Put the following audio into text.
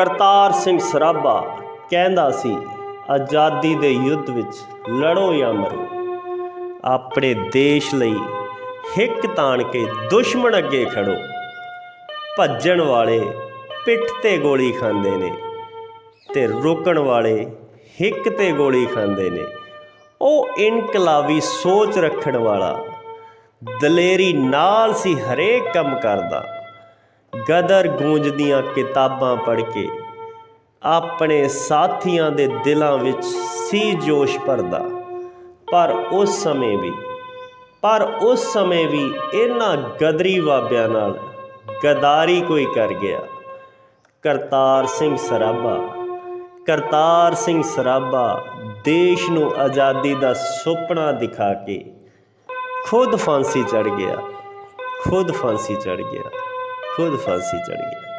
ਕਰਤਾਰ ਸਿੰਘ ਸਰਾਭਾ ਕਹਿੰਦਾ ਸੀ, ਆਜ਼ਾਦੀ ਦੇ ਯੁੱਧ ਵਿੱਚ ਲੜੋ ਜਾਂ ਮਰੋ। ਆਪਣੇ ਦੇਸ਼ ਲਈ ਹਿੱਕ ਤਾਣ ਕੇ ਦੁਸ਼ਮਣ ਅੱਗੇ ਖੜੋ। ਭੱਜਣ ਵਾਲੇ ਪਿੱਠ ਤੇ ਗੋਲੀ ਖਾਂਦੇ ਨੇ ਤੇ ਰੋਕਣ ਵਾਲੇ ਹਿੱਕ ਤੇ ਗੋਲੀ ਖਾਂਦੇ ਨੇ। ਉਹ ਇਨਕਲਾਬੀ ਸੋਚ ਰੱਖਣ ਵਾਲਾ, ਦਲੇਰੀ ਨਾਲ ਸੀ ਹਰੇਕ ਕੰਮ ਕਰਦਾ। ਗਦਰ ਗੂੰਜਦੀਆਂ ਕਿਤਾਬਾਂ ਪੜ੍ਹ ਕੇ ਆਪਣੇ ਸਾਥੀਆਂ ਦੇ ਦਿਲਾਂ ਵਿੱਚ ਸੀ ਜੋਸ਼ ਭਰਦਾ। ਪਰ ਉਸ ਸਮੇਂ ਵੀ, ਪਰ ਉਸ ਸਮੇਂ ਵੀ ਇਹਨਾਂ ਗਦਰੀ ਬਾਬਿਆਂ ਨਾਲ ਗਦਾਰੀ ਕੋਈ ਕਰ ਗਿਆ। ਕਰਤਾਰ ਸਿੰਘ ਸਰਾਭਾ, ਕਰਤਾਰ ਸਿੰਘ ਸਰਾਭਾ ਦੇਸ਼ ਨੂੰ ਆਜ਼ਾਦੀ ਦਾ ਸੁਪਨਾ ਦਿਖਾ ਕੇ ਖੁਦ ਫਾਂਸੀ ਚੜ ਗਿਆ, ਖੁਦ ਫਾਂਸੀ ਚੜ ਗਿਆ। ਖੁਦ ਫਾਂਸੀ ਚੜ ਗਿਆ